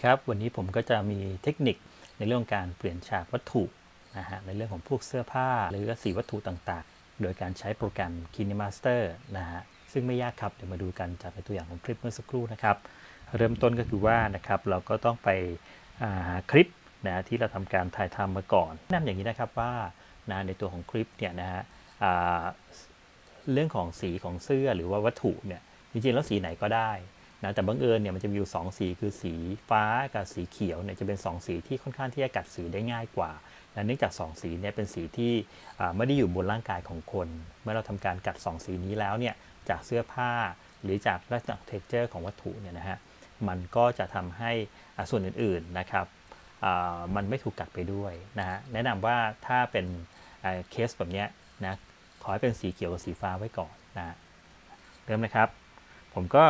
วัสดีครับ วันนี้ผมก็จะมีเทคนิคในเรื่องการเปลี่ยนฉากวัตถุนะฮะในเรื่องของพวกเสื้อผ้า หรือสีวัตถุต่างๆ โดยการใช้โปรแกรม KineMaster นะฮะซึ่งไม่ยากครับเดี๋ยวมาดูกันจากในตัวอย่างของคลิปเมื่อสักครู่นะครับ เริ่มต้นก็คือว่านะครับเราก็ต้องไปหาคลิปนะที่เราทำการถ่ายทำมาก่อนแนะนำอย่างนี้นะครับว่านะในตัวของคลิปเนี่ยนะฮะเรื่องของสีของเสื้อหรือว่าวัตถุเนี่ยจริงๆแล้วสีไหนก็ได้ นะแต่บังเอิญเนี่ยมันจะมีอยู่สองสีคือสีฟ้ากับสีเขียวเนี่ยจะเป็นสองสีที่ค่อนข้างที่จะกัดสีได้ง่ายกว่านะเนื่องจากสองสีเนี่ยเป็นสีที่ไม่ได้อยู่บนร่างกายของคน เมื่อเราทำการกัดสองสีนี้แล้วเนี่ยจากเสื้อผ้าหรือจากลักษณะเท็กเจอร์ของวัตถุเนี่ยนะฮะมันก็จะทำให้ส่วนอื่นๆนะครับมันไม่ถูกกัดไปด้วยนะฮะแนะนำว่าถ้าเป็นเคสแบบเนี้ยนะขอให้เป็นสีเขียวกับสีฟ้าไว้ก่อนนะเริ่มนะครับ ผมก็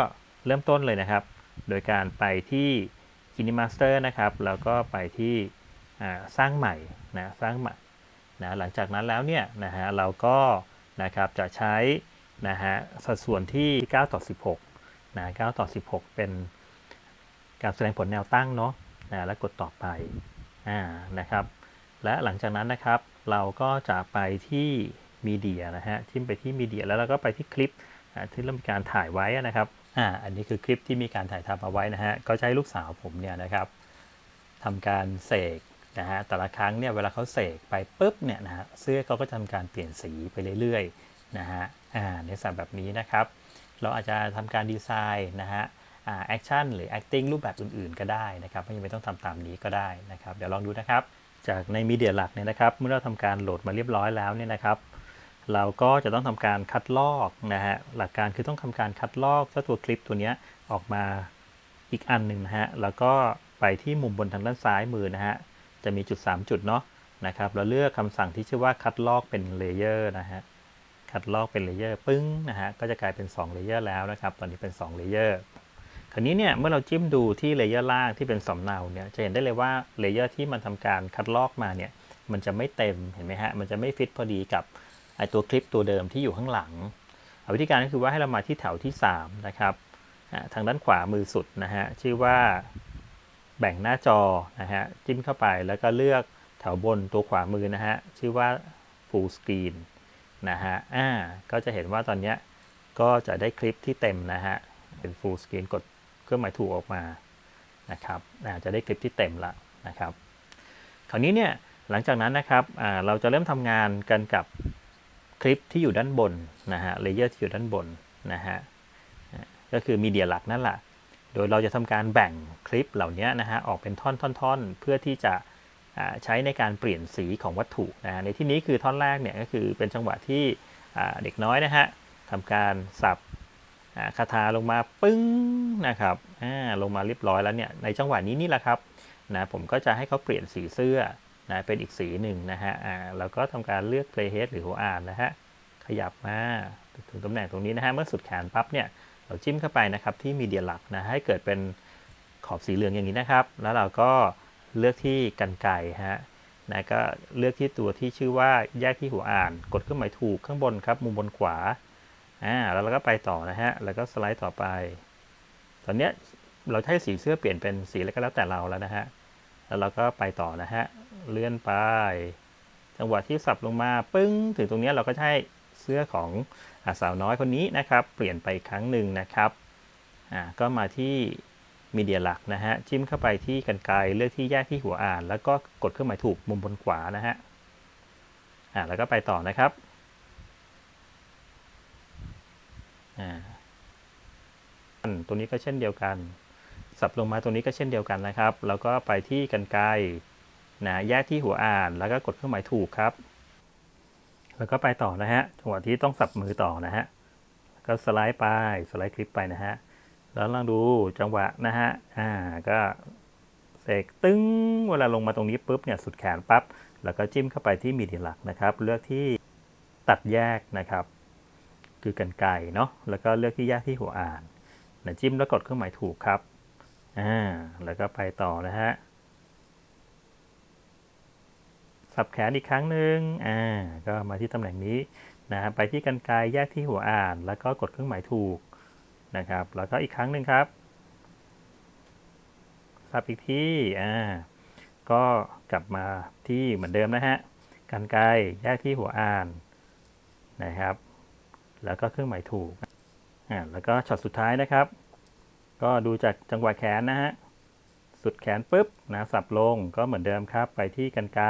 เริ่มต้นเลยนะครับ โดยการไปที่ KineMaster นะครับ แล้วก็ไปที่สร้างใหม่นะสร้างใหม่นะหลังจากนั้นแล้วเนี่ยนะฮะเราก็นะครับจะใช้นะฮะสัดส่วนที่ 9 ต่อ 16นะ9ต่อ 16 เป็นการแสดงผลแนวตั้งเนาะนะแล้วกดต่อไปอ่านะครับ และหลังจากนั้นนะครับเราก็จะไปที่มีเดียนะฮะทิ้มไปที่มีเดียแล้วเราก็ไปที่คลิปที่เรามีการถ่ายไว้นะครับ อ่าอันนี้คือคลิปที่มีการถ่ายทำเอาไว้นะฮะก็ใช้ลูกสาวผมเนี่ยนะครับทำการเสกนะฮะแต่ละครั้งเนี่ยเวลาเขาเสกไปปุ๊บเนี่ยนะฮะเสื้อเขาก็จะทำการเปลี่ยนสีไปเรื่อยๆนะฮะอ่าในลักษณะแบบนี้นะครับ เราอาจจะทำการดีไซน์นะฮะอ่าแอคชั่นหรือ acting รูปแบบอื่นๆ ก็ได้นะครับไม่จำเป็นต้องทำตามนี้ก็ได้นะครับ เดี๋ยวลองดูนะครับ จากในมีเดียหลักเนี่ยนะครับ เมื่อเราทำการโหลดมาเรียบร้อยแล้วเนี่ยนะครับ เราก็จะต้องทำการคัดลอกนะฮะหลักการคือต้องทำการคัดลอกเจ้าตัวคลิปตัวนี้ออกมาอีกอันหนึ่งนะฮะแล้วก็ไปที่มุมบนทางด้านซ้ายมือนะฮะจะมีจุด 3 จุดเนาะนะครับเราเลือกคำสั่งที่ชื่อว่าคัดลอกเป็นเลเยอร์นะฮะคัดลอกเป็นเลเยอร์ปึ้งนะฮะก็จะกลายเป็น2เลเยอร์แล้วนะครับตอนนี้เป็น2เลเยอร์คราวนี้เนี่ยเมื่อเราจิ้มดูที่เลเยอร์ล่างที่เป็นสำเนาเนี่ยจะเห็นได้เลยว่าเลเยอร์ที่มันทำการคัดลอกมาเนี่ยมันจะไม่เต็มเห็นไหมฮะมันจะไม่ฟิตพอดีกับ ไอตัวคลิปตัวเดิมที่อยู่ข้างหลังเอาวิธีการก็คือว่าให้เรามาที่แถวที่ 3 นะครับ ทางด้านขวามือสุดนะฮะ ชื่อว่าแบ่งหน้าจอนะฮะ จิ้มเข้าไปแล้วก็เลือกแถวบนตัวขวามือนะฮะ ชื่อว่า full screen นะฮะ อ่า ก็จะเห็นว่าตอนนี้ก็จะได้คลิปที่เต็มนะฮะ เป็น full screen กดเครื่องหมายถูกออกมา นะครับอ่าจะได้คลิปที่เต็มละนะครับ คราวนี้เนี่ย หลังจากนั้นนะครับ อ่า เราจะเริ่มทำงานกันกับ คลิปที่อยู่ด้านบนนะฮะเลเยอร์ที่อยู่ด้านบนนะฮะก็คือมีเดียหลักนั่นแหละ โดยเราจะทำการแบ่งคลิปเหล่านี้นะฮะออกเป็นท่อนๆเพื่อที่จะใช้ในการเปลี่ยนสีของวัตถุนะฮะในที่นี้คือท่อนแรกเนี่ยก็คือเป็นจังหวะที่เด็กน้อยนะฮะทำการสับคาถาลงมาปึ้งนะครับลงมาเรียบร้อยแล้วเนี่ยในจังหวะนี้นี่แหละครับนะผมก็จะให้เขาเปลี่ยนสีเสื้อ นะเป็นอีกสีหนึ่งนะฮะอ่าแล้วก็ทำการเลือก playhead หรือหัวอ่านนะฮะขยับมาถึงตำแหน่งตรงนี้นะฮะเมื่อสุดแขนปั๊บเนี่ยเราจิ้มเข้าไปนะครับที่มีเดียหลักนะให้เกิดเป็นขอบสีเหลืองอย่างนี้นะครับ แล้วเราก็เลือกที่กันไก่ฮะนะก็เลือกที่ตัวที่ชื่อว่าแยกที่หัวอ่าน กดเครื่องหมายถูกข้างบนครับ มุมบนขวาอ่าแล้วเราก็ไปต่อนะฮะแล้วก็สไลด์ต่อไป ตอนเนี้ยเราให้สีเสื้อเปลี่ยนเป็นสีอะไรก็แล้วแต่เราแล้วนะฮะแล้วเราก็ไปต่อนะฮะ เลื่อนไป จังหวะที่สับลงมาปึ้งถึงตรงนี้เราก็ให้เสื้อของอสาวน้อยคนนี้นะครับ เปลี่ยนไปครั้งหนึ่งนะครับอ่าก็มาที่มีเดียหลักนะฮะจิ้มเข้าไปที่กันไกลเลือกที่แยกที่หัวอ่าน แล้วก็กดเครื่องหมายถูกมุมบนขวานะฮะอ่าแล้วก็ไปต่อนะครับอ่าตัวนี้ก็เช่นเดียวกัน สับลงมาตรงนี้ก็เช่นเดียวกันนะครับ แล้วก็ไปที่กันไกล นะแยกที่หัวอ่านแล้วก็กดเครื่องหมายถูกครับ แล้วก็ไปต่อนะฮะจังหวะที่ต้องสับมือต่อนะฮะก็สไลด์ไปสไลด์คลิปไปนะฮะแล้วลองดูจังหวะนะฮะอ่าก็เสกตึ้งเวลาลงมาตรงนี้ปุ๊บเนี่ยสุดแขนปั๊บแล้วก็จิ้มเข้าไปที่มีเดียหลักนะครับ เลือกที่ตัดแยกนะครับ คือกันไก่เนาะแล้วก็เลือกที่แยกที่หัวอ่านนะจิ้มแล้วกดเครื่องหมายถูกครับอ่าแล้วก็ไปต่อนะฮะ สับแขนอีกครั้งหนึ่งอ่าก็มาที่ตำแหน่งนี้นะไปที่กันไกรแยกที่หัวอ่าน แล้วก็กดเครื่องหมายถูกนะครับ แล้วก็อีกครั้งหนึ่งครับสับอีกที่อ่าก็กลับมาที่เหมือนเดิมนะฮะกันไกรแยกที่หัวอ่านนะครับ แล้วก็เครื่องหมายถูกอ่าแล้วก็ช็อตสุดท้ายนะครับ ก็ดูจากจังหวะแขนนะฮะสุดแขนปุ๊บนะสับลงก็เหมือนเดิมครับ ไปที่กันไกร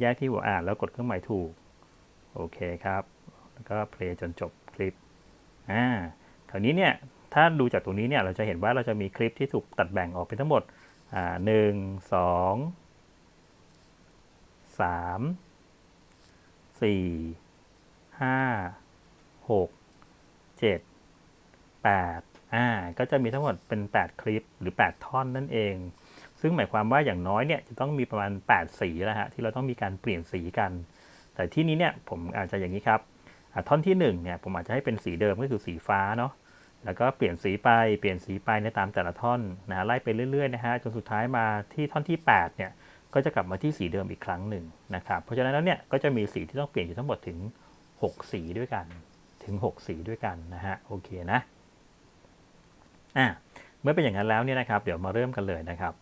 แยกที่หัวอ่านแล้วกดเครื่องหมายถูก โอเคครับ แล้วก็เพลย์จนจบคลิป อ่า คราวนี้เนี่ย ถ้าดูจากตรงนี้เนี่ย เราจะเห็นว่าเราจะมีคลิปที่ถูกตัดแบ่งออกเป็นทั้งหมด อ่าหนึ่งสองสามสี่ห้าหกเจ็ดแปดอ่า ก็จะมีทั้งหมดเป็น 8 คลิปหรือ 8 ท่อนนั่นเอง ซึ่งหมายความว่าอย่างน้อยเนี่ยจะต้องมีประมาณ 8 สีแล้วฮะที่เราต้องมีการเปลี่ยนสีกัน แต่ที่นี้เนี่ยผมอาจจะอย่างนี้ครับท่อนที่1เนี่ยผมอาจจะให้เป็นสีเดิมก็คือสีฟ้าเนาะแล้วก็เปลี่ยนสีไปเปลี่ยนสีไปในตามแต่ละท่อนนะไล่ไปเรื่อยๆนะฮะจนสุดท้ายมาที่ท่อนที่ 8 เนี่ยก็จะกลับมาที่สีเดิมอีกครั้งหนึ่งนะครับเพราะฉะนั้นแล้วเนี่ยก็จะมีสีที่ต้องเปลี่ยนอยู่ทั้งหมดถึง 6 สีด้วยกันถึง 6 สีด้วยกันนะฮะโอเคนะอะเมื่อเป็นอย่างนั้นแล้วเนี่ยนะครับ เดี๋ยวมาเริ่มกันเลยนะครับ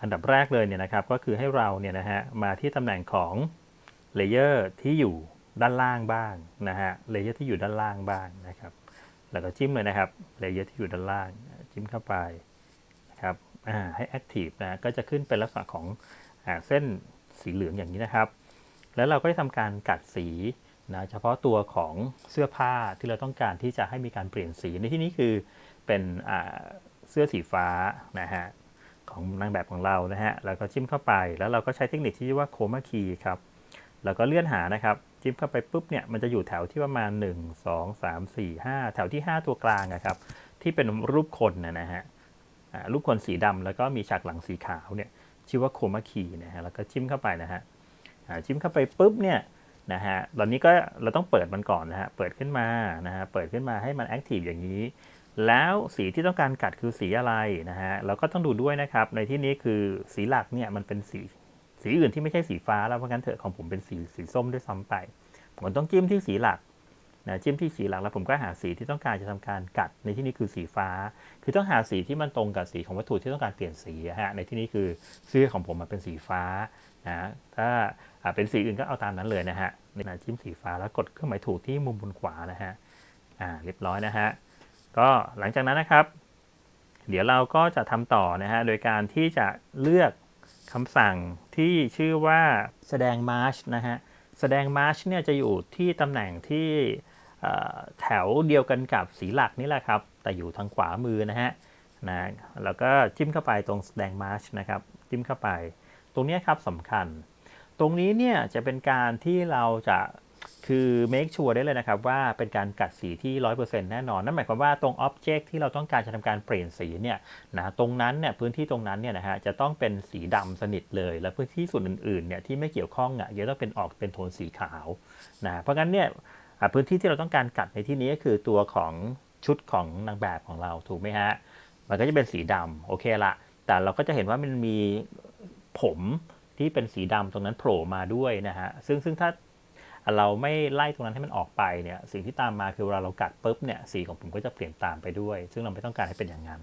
อันดับแรกเลยเนี่ยนะครับก็คือให้เราเนี่ยนะฮะมาที่ตำแหน่งของเลเยอร์ที่อยู่ด้านล่างบ้างนะฮะเลเยอร์ที่อยู่ด้านล่างบ้างนะครับแล้วก็จิ้มเลยนะครับเลเยอร์ที่อยู่ด้านล่างจิ้มเข้าไปนะครับอ่าให้ Active นะก็จะขึ้นเป็นลักษณะของอเส้นสีเหลืองอย่างนี้นะครับ แล้วเราก็จะทำการกัดสีนะเฉพาะตัวของเสื้อผ้าที่เราต้องการที่จะให้มีการเปลี่ยนสีในที่นี้คือเป็นเสื้อสีฟ้านะฮะ ของนางแบบของเรานะฮะแล้วก็จิ้มเข้าไป แล้วเราก็ใช้เทคนิคที่เรียกว่าโคมาคีครับแล้วก็เลื่อนหานะครับ จิ้มเข้าไปปุ๊บเนี่ยมันจะอยู่แถวที่ประมาณ 1 2 3 4 5 แถวที่ 5 ตัวกลางนะครับ ที่เป็นรูปคนนะฮะรูปคนสีดำแล้วก็มีฉากหลังสีขาวเนี่ยชื่อว่าโคมาคีนะฮะแล้วก็จิ้มเข้าไปนะฮะจิ้มเข้าไปปุ๊บเนี่ยนะฮะตอนนี้ก็เราต้องเปิดมันก่อนนะฮะเปิดขึ้นมานะฮะเปิดขึ้นมาให้มันแอคทีฟอย่างนี้ แล้วสีที่ต้องการกัดคือสีอะไรนะฮะเราก็ต้องดูด้วยนะครับ ในที่นี้คือสีหลักเนี่ยมันเป็นสีสีอื่นที่ไม่ใช่สีฟ้าแล้วเพราะงั้นเถอะของผมเป็นสีสีส้มด้วยซ้ำไป ผมต้องจิ้มที่สีหลักนะจิ้มที่สีหลักแล้วผมก็หาสีที่ต้องการจะทำการกัดในที่นี้คือสีฟ้า คือต้องหาสีที่มันตรงกับสีของวัตถุที่ต้องการเปลี่ยนสีอะฮะในที่นี้คือเสื้อของผมมันเป็นสีฟ้านะถ้าอ่าเป็นสีอื่นก็เอาตามนั้นเลยนะฮะนะจิ้มสีฟ้าแล้วกดเครื่องหมายถูกที่มุมบนขวานะฮะอ่าเรียบร้อยนะฮะ ก็หลังจากนั้นนะครับ เดี๋ยวเราก็จะทำต่อนะฮะโดยการที่จะเลือกคำสั่งที่ชื่อว่าแสดงมาร์ชนะฮะแสดงมาร์ชเนี่ยจะอยู่ที่ตำแหน่งที่เอ่อแถวเดียวกันกับสีหลักนี่แหละครับ แต่อยู่ทางขวามือนะฮะนะแล้วก็จิ้มเข้าไปตรงแสดงมาร์ชนะครับจิ้มเข้าไป ตรงเนี้ยครับสำคัญ ตรงนี้เนี่ยจะเป็นการที่เราจะ คือ make sure ได้เลยนะครับว่าเป็นการกัดสีที่ 100%แน่นอน นั่นหมายความว่าตรง object ที่เราต้องการจะทำการเปลี่ยนสีเนี่ยนะตรงนั้นเนี่ยพื้นที่ตรงนั้นเนี่ยนะฮะจะต้องเป็นสีดำสนิทเลย และพื้นที่ส่วนอื่นๆเนี่ยที่ไม่เกี่ยวข้องอะจะต้องเป็นออกเป็นโทนสีขาวนะเพราะงั้นเนี่ยพื้นที่ที่เราต้องการกัดในที่นี้ก็คือตัวของชุดของนางแบบของเราถูกไหมฮะมันก็จะเป็นสีดำโอเคละแต่เราก็จะเห็นว่ามันมีผมที่เป็นสีดำตรงนั้นโผล่มาด้วยนะฮะซึ่งซึ่งถ้า เราไม่ไล่ตรงนั้นให้มันออกไปเนี่ยสิ่งที่ตามมาคือเวลาเรากัดปุ๊บเนี่ยสีของผมก็จะเปลี่ยนตามไปด้วย ซึ่งเราไม่ต้องการให้เป็นอย่างนั้น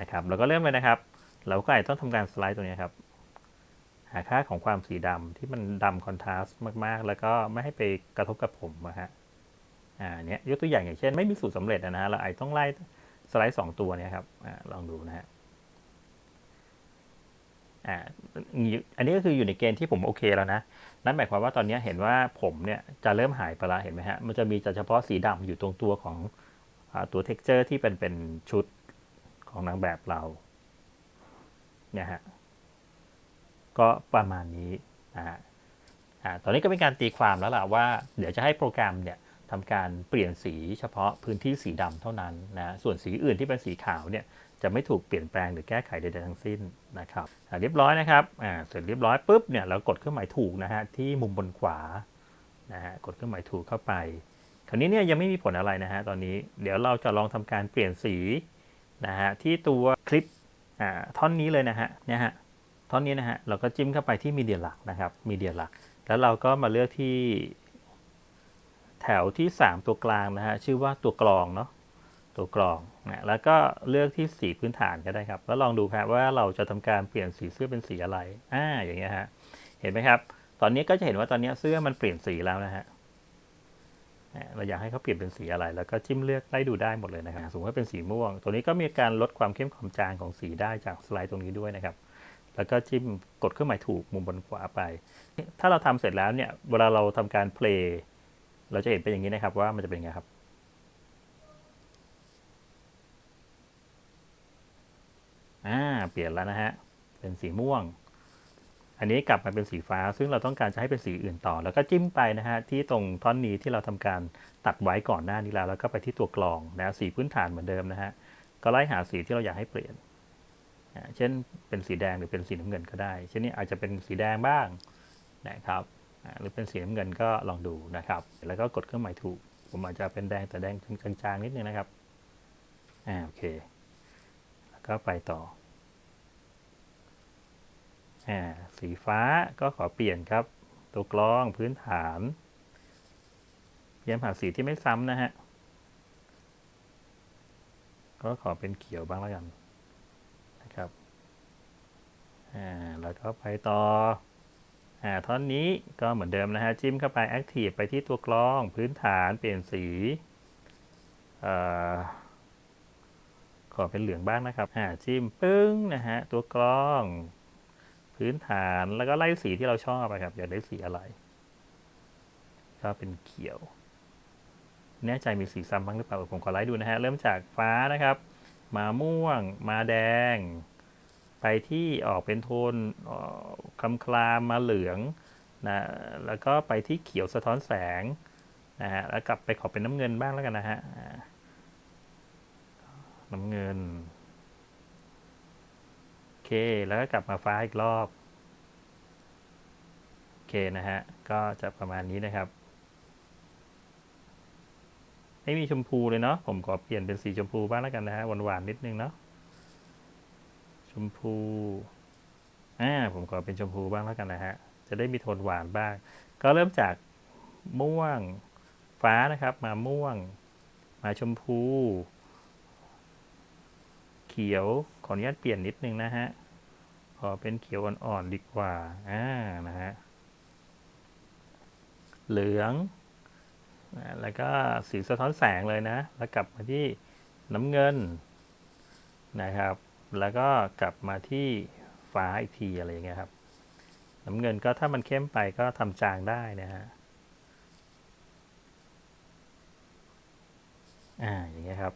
นะครับเราก็เริ่มเลยนะครับ เราก็อาจจะต้องทำการสไลด์ตรงนี้ครับ หาค่าของความสีดำที่มันดำคอนทราสต์มากๆ แล้วก็ไม่ให้ไปกระทบกับผมนะฮะอ่าเนี้ยยกตัวอย่างอย่างเช่น ไม่มีสูตรสำเร็จนะฮะเราอาจต้องไล่สไลด์สองตัวเนี่ยครับอ่าลองดูนะฮะ อ่าอันนี้ก็คืออยู่ในเกณฑ์ที่ผมโอเคแล้วนะ นั่นหมายความว่าตอนนี้เห็นว่าผมเนี่ยจะเริ่มหายไปละเห็นไหมฮะ มันจะมีเฉพาะสีดำอยู่ตรงตัวของอตัว texture ที่เป็นเป็นชุดของนางแบบเราเนี่ยฮะ ก็ประมาณนี้นะฮะอ่าตอนนี้ก็เป็นการตีความแล้วล่ะว่า เดี๋ยวจะให้โปรแกรมเนี่ยทำการเปลี่ยนสีเฉพาะพื้นที่สีดำเท่านั้นนะ ส่วนสีอื่นที่เป็นสีขาวเนี่ย จะไม่ถูกเปลี่ยนแปลงหรือแก้ไขใดๆทั้งสิ้นนะครับเรียบร้อยนะครับเสร็จเรียบร้อยปุ๊บเนี่ยเรากดเครื่องหมายถูกนะฮะที่มุมบนขวานะฮะกดเครื่องหมายถูกเข้าไป คราวนี้เนี่ยยังไม่มีผลอะไรนะฮะตอนนี้เดี๋ยวเราจะลองทำการเปลี่ยนสีนะฮะที่ตัวคลิปอ่าท่อนนี้เลยนะฮะเนี่ยฮะท่อนนี้นะฮะเราก็จิ้มเข้าไปที่มีเดียหลักนะครับมีเดียหลัก แล้วเราก็มาเลือกที่แถวที่ 3 ตัวกลางนะฮะชื่อว่าตัวกรองเนาะ ตัวกรองนะแล้วก็เลือกที่สีพื้นฐานก็ได้ครับ แล้วลองดูครับว่าเราจะทำการเปลี่ยนสีเสื้อเป็นสีอะไรอ่าอย่างเงี้ยฮะเห็นไหมครับ ตอนนี้ก็จะเห็นว่าตอนนี้เสื้อมันเปลี่ยนสีแล้วนะฮะเราอยากให้เขาเปลี่ยนเป็นสีอะไร แล้วก็จิ้มเลือกไล่ดูได้หมดเลยนะครับสมมติว่าเป็นสีม่วง ตัวนี้ก็มีการลดความเข้มความจางของสีได้จากสไลด์ตรงนี้ด้วยนะครับ แล้วก็จิ้มกดเครื่องหมายถูกมุมบนขวาไป ถ้าเราทำเสร็จแล้วเนี่ย เวลาเราทำการเพลย์เราจะเห็นเป็นอย่างนี้นะครับว่ามันจะเป็นไงครับ อ่าเปลี่ยนแล้วนะฮะ เป็นสีม่วง อันนี้กลับมาเป็นสีฟ้า ซึ่งเราต้องการจะให้เป็นสีอื่นต่อ แล้วก็จิ้มไปนะฮะที่ตรงท่อนนี้ที่เราทำการตัดไว้ก่อนหน้านี้แล้ว แล้วก็ไปที่ตัวกรองนะสีพื้นฐานเหมือนเดิมนะฮะ ก็ไล่หาสีที่เราอยากให้เปลี่ยน เช่นเป็นสีแดงหรือเป็นสีน้ำเงินก็ได้ เช่นนี้อาจจะเป็นสีแดงบ้างนะครับหรือเป็นสีน้ำเงินก็ลองดูนะครับ แล้วก็กดเครื่องหมายถูก ผมอาจจะเป็นแดงแต่แดงจางๆนิดนึงนะครับ อ่าโอเค ก็ไปต่ออ่าสีฟ้าก็ขอเปลี่ยนครับ ตัวกรองพื้นฐานพยายามหาสีที่ไม่ซ้ำนะฮะ ก็ขอเป็นเขียวบ้างแล้วกันนะครับ อ่า แล้วก็ไปต่อ อ่า ท่อนนี้ก็เหมือนเดิมนะฮะ จิ้มเข้าไป Active ไปที่ตัวกรองพื้นฐานเปลี่ยนสี เอ่อ ขอเป็นเหลืองบ้างนะครับอ่าจิ้มปึ้งนะฮะตัวกรอง พื้นฐานแล้วก็ไล่สีที่เราชอบอะครับอยากได้สีอะไร ก็เป็นเขียว แน่ใจมีสีซ้ำบ้างหรือเปล่าผมขอไล่ดูนะฮะเริ่มจากฟ้านะครับ มาม่วง มาแดง ไปที่ออกเป็นโทนคำคลามมาเหลืองนะแล้วก็ไปที่เขียวสะท้อนแสงนะฮะแล้วกลับไปขอเป็นน้ำเงินบ้างแล้วกันนะฮะ น้ำเงิน โอเค แล้วก็กลับมาฟ้าอีกรอบ โอเคนะฮะ ก็จะประมาณนี้นะครับ ไม่มีชมพูเลยเนาะ ผมขอเปลี่ยนเป็นสีชมพูบ้างแล้วกันนะฮะ หวานๆนิดนึงเนาะ ชมพู อ่า ผมขอเป็นชมพูบ้างแล้วกันนะฮะ จะได้มีโทนหวานบ้าง ก็เริ่มจากม่วง ฟ้านะครับ มาม่วง มาชมพู เขียว ขออนุญาตเปลี่ยนนิดนึงนะฮะ ขอเป็นเขียวอ่อนๆดีกว่า อ่า นะฮะ เหลือง แล้วก็สีสะท้อนแสงเลยนะ แล้วกลับมาที่น้ำเงินนะครับ แล้วก็กลับมาที่ฟ้าอีกทีอะไรอย่างเงี้ยครับ น้ำเงินก็ถ้ามันเข้มไปก็ทำจางได้นะฮะ อ่า อย่างเงี้ยครับ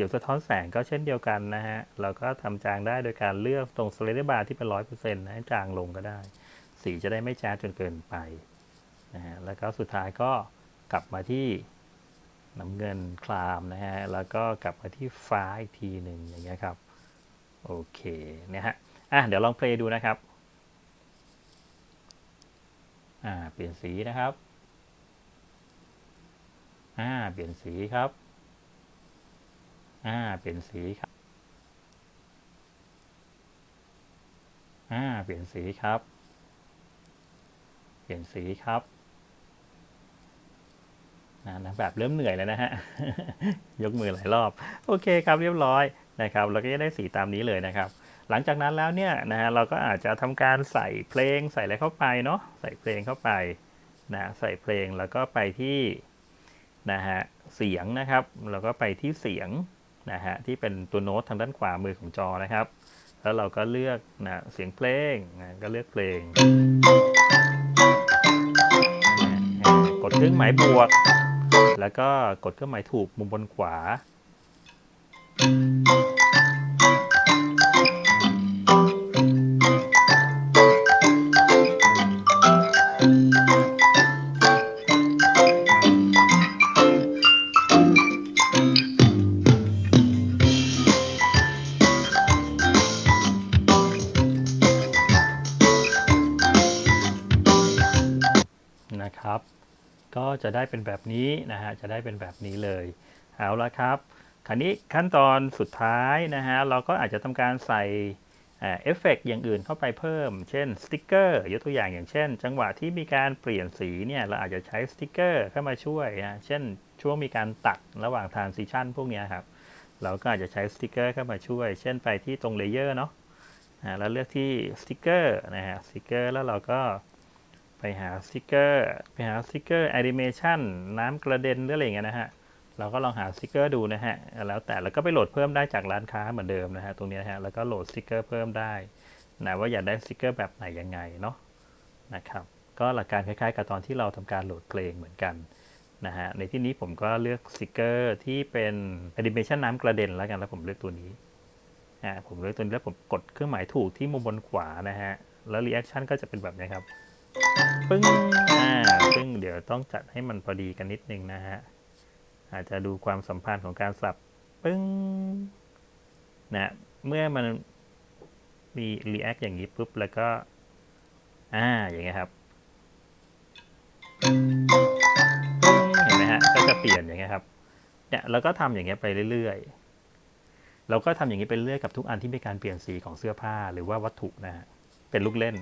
ขียวสะท้อนแสงก็เช่นเดียวกันนะฮะ เราก็ทำจางได้โดยการเลือกตรงสไลเดอร์บาร์ที่เป็นร้อยเปอร์เซ็นต์ให้จางลงก็ได้ สีจะได้ไม่จ้าจนเกินไปนะฮะ แล้วก็สุดท้ายก็กลับมาที่น้ำเงินคลามนะฮะ แล้วก็กลับมาที่ฟ้าอีกทีหนึ่งอย่างเงี้ยครับ โอเคเนี่ยฮะ อะเดี๋ยวลองเพลย์ดูนะครับ อ่า เปลี่ยนสีนะครับ อ่า เปลี่ยนสีครับ อ่า เปลี่ยนสีครับ อ่า เปลี่ยนสีครับ เปลี่ยนสีครับนะแบบเริ่มเหนื่อยแล้วนะฮะ ยกมือหลายรอบ โอเคครับเรียบร้อยนะครับ เราก็จะได้สีตามนี้เลยนะครับ หลังจากนั้นแล้วเนี่ยนะฮะเราก็อาจจะทำการใส่เพลงใส่อะไรเข้าไปเนาะใส่เพลงเข้าไปนะใส่เพลงแล้วก็ไปที่นะฮะเสียงนะครับ แล้วก็ไปที่เสียง นะฮะที่เป็นตัวโน้ตทางด้านขวามือของจอนะครับ แล้วเราก็เลือกนะเสียงเพลงนะก็เลือกเพลงนะกดเครื่องหมายบวก แล้วก็กดเครื่องหมายถูกมุมบนขวา นะครับ ก็จะได้เป็นแบบนี้นะฮะจะได้เป็นแบบนี้เลยเอาละครับคราวนี้ขั้นตอนสุดท้ายนะฮะเราก็อาจจะทำการใส่เอฟเฟกอย่างอื่นเข้าไปเพิ่ม เช่นสติกเกอร์ยกตัวอย่างอย่างเช่น จังหวะที่มีการเปลี่ยนสีเนี่ยเราอาจจะใช้สติกเกอร์เข้ามาช่วยนะเช่นช่วงมีการตัดระหว่าง transition พวกนี้ครับเราก็อาจจะใช้สติกเกอร์เข้ามาช่วย เช่นไปที่ตรงเลเยอร์เนาะแล้วเลือกที่สติกเกอร์นะฮะสติกเกอร์แล้วเราก็ ไปหาสติกเกอร์ไปหาสติกเกอร์แอนิเมชันน้ำกระเด็นหรืออะไรเงี้ยนะฮะเราก็ลองหาสติกเกอร์ดูนะฮะแล้วแต่แล้วก็ไปโหลดเพิ่มได้จากร้านค้าเหมือนเดิมนะฮะตรงนี้นะฮะแล้วก็โหลดสติกเกอร์เพิ่มได้นะว่าอยากได้สติกเกอร์แบบไหนยังไงเนาะนะครับก็หลักการคล้ายๆ กับตอนที่เราทำการโหลดเพลงเหมือนกันนะฮะในที่นี้ผมก็เลือกสติกเกอร์ที่เป็นแอนิเมชันน้ำกระเด็นแล้วกันแล้วผมเลือกตัวนี้อ่าผมเลือกตัวนี้แล้วผมกดเครื่องหมายถูกที่มุมบนขวานะฮะแล้วรีแอคชั่นก็จะเป็นแบบนี้ครับ ปึ้งอ่าซึ่งเดี๋ยวต้องจัดให้มันพอดีกันนิดนึงนะฮะ อาจจะดูความสัมพันธ์ของการสับ ปึ้ง นะ เมื่อมันมีรีแอคอย่างนี้ปุ๊บ แล้วก็ อ่า อย่างเงี้ยครับ เห็นไหมฮะ ก็จะเปลี่ยนอย่างเงี้ยครับ เนี่ยเราก็ทำอย่างเงี้ยไปเรื่อยๆ เราก็ทำอย่างนี้ไปเรื่อยกับทุกอันที่มีการเปลี่ยนสีของเสื้อผ้าหรือว่าวัตถุนะฮะ เป็นลูกเล่น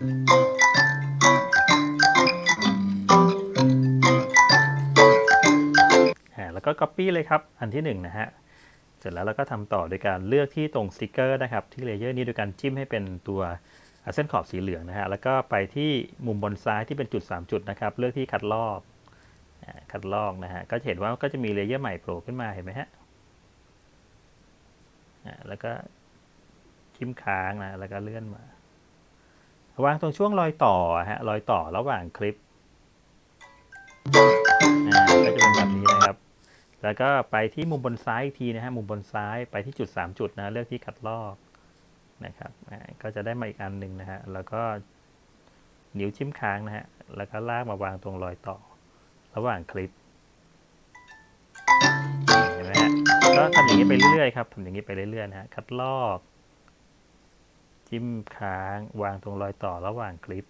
ก็ Copy เลยครับ อันที่1นงนะฮะ เสร็จแล้วเราก็ทำต่อโดยการเลือกที่ตรงสติกเกอร์นะครับ ที่เลเยอร์นี้โดยการจิ้มให้เป็นตัวเส้นขอบสีเหลืองนะฮะ แล้วก็ไปที่มุมบนซ้ายที่เป็นจุด 3 จุดนะครับ เลือกที่คัดลอกคัดลอกนะฮะ ก็จะเห็นว่าก็จะมีเลเยอร์ใหม่โผล่ขึ้นมาเห็นไหมฮะอ่าแล้วก็จิ้มค้างนะ แล้วก็เลื่อนมาวางตรงช่วงรอยต่อฮะ รอยต่อระหว่างคลิปก็จะเป็นแบบนี้นะ แล้วก็ไปที่มุมบนซ้ายอีกทีนะฮะ มุมบนซ้ายไปที่จุด 3 จุดนะ เลือกที่คัดลอกนะครับ ก็จะได้มาอีกอันหนึ่งนะฮะ แล้วก็นิ้วจิ้มค้างนะฮะ แล้วก็ลากมาวางตรงรอยต่อ ระหว่างคลิปเห็นไหมฮะ ก็ทำอย่างนี้ไปเรื่อยๆครับทำอย่างนี้ไปเรื่อยๆนะฮะ คัดลอก จิ้มค้าง วางตรงรอยต่อระหว่างคลิป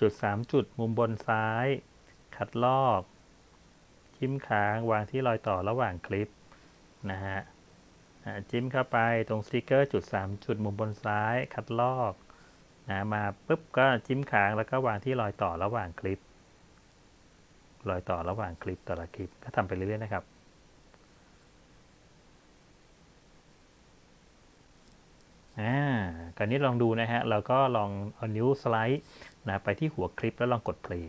จุด 3 จุดมุมบนซ้าย คัดลอกจิ้มค้างวางที่รอยต่อระหว่างคลิปนะฮะจิ้มเข้าไปตรงสติกเกอร์จุด 3 จุดมุมบนซ้าย คัดลอกนะมาปุ๊บก็จิ้มค้างแล้วก็วางที่รอยต่อระหว่างคลิป รอยต่อระหว่างคลิปแต่ละคลิปก็ทำไปเรื่อยๆนะครับอ่าก่อนนี้ลองดูนะฮะ เราก็ลองเอานิ้วสไลด์ นะไปที่หัวคลิปแล้วลองกด play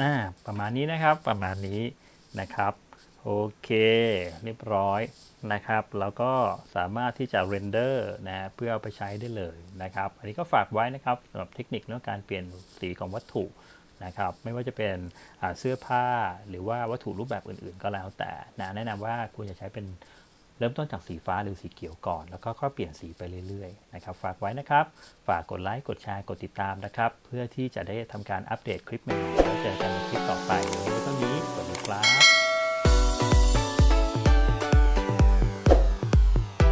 อ่าประมาณนี้นะครับประมาณนี้นะครับ โอเค เรียบร้อยนะครับ แล้วก็สามารถที่จะเรนเดอร์นะเพื่อเอาไปใช้ได้เลยนะครับ อันนี้ก็ฝากไว้นะครับสำหรับเทคนิคเรื่องการเปลี่ยนสีของวัตถุนะครับไม่ว่าจะเป็นเสื้อผ้าหรือว่าวัตถุรูปแบบอื่นๆ ก็แล้วแต่นะแนะนำว่าควรจะใช้เป็นเริ่มต้นจากสีฟ้าหรือสีเขียวก่อน แล้วก็ค่อยเปลี่ยนสีไปเรื่อยๆนะครับฝากไว้นะครับ ฝากกดไลค์กดแชร์กดติดตามนะครับ เพื่อที่จะได้ทำการอัปเดตคลิปใหม่ๆแล้วเจอกันในคลิปต่อไปวันนี้ก็เท่านี้สวัสดีครับ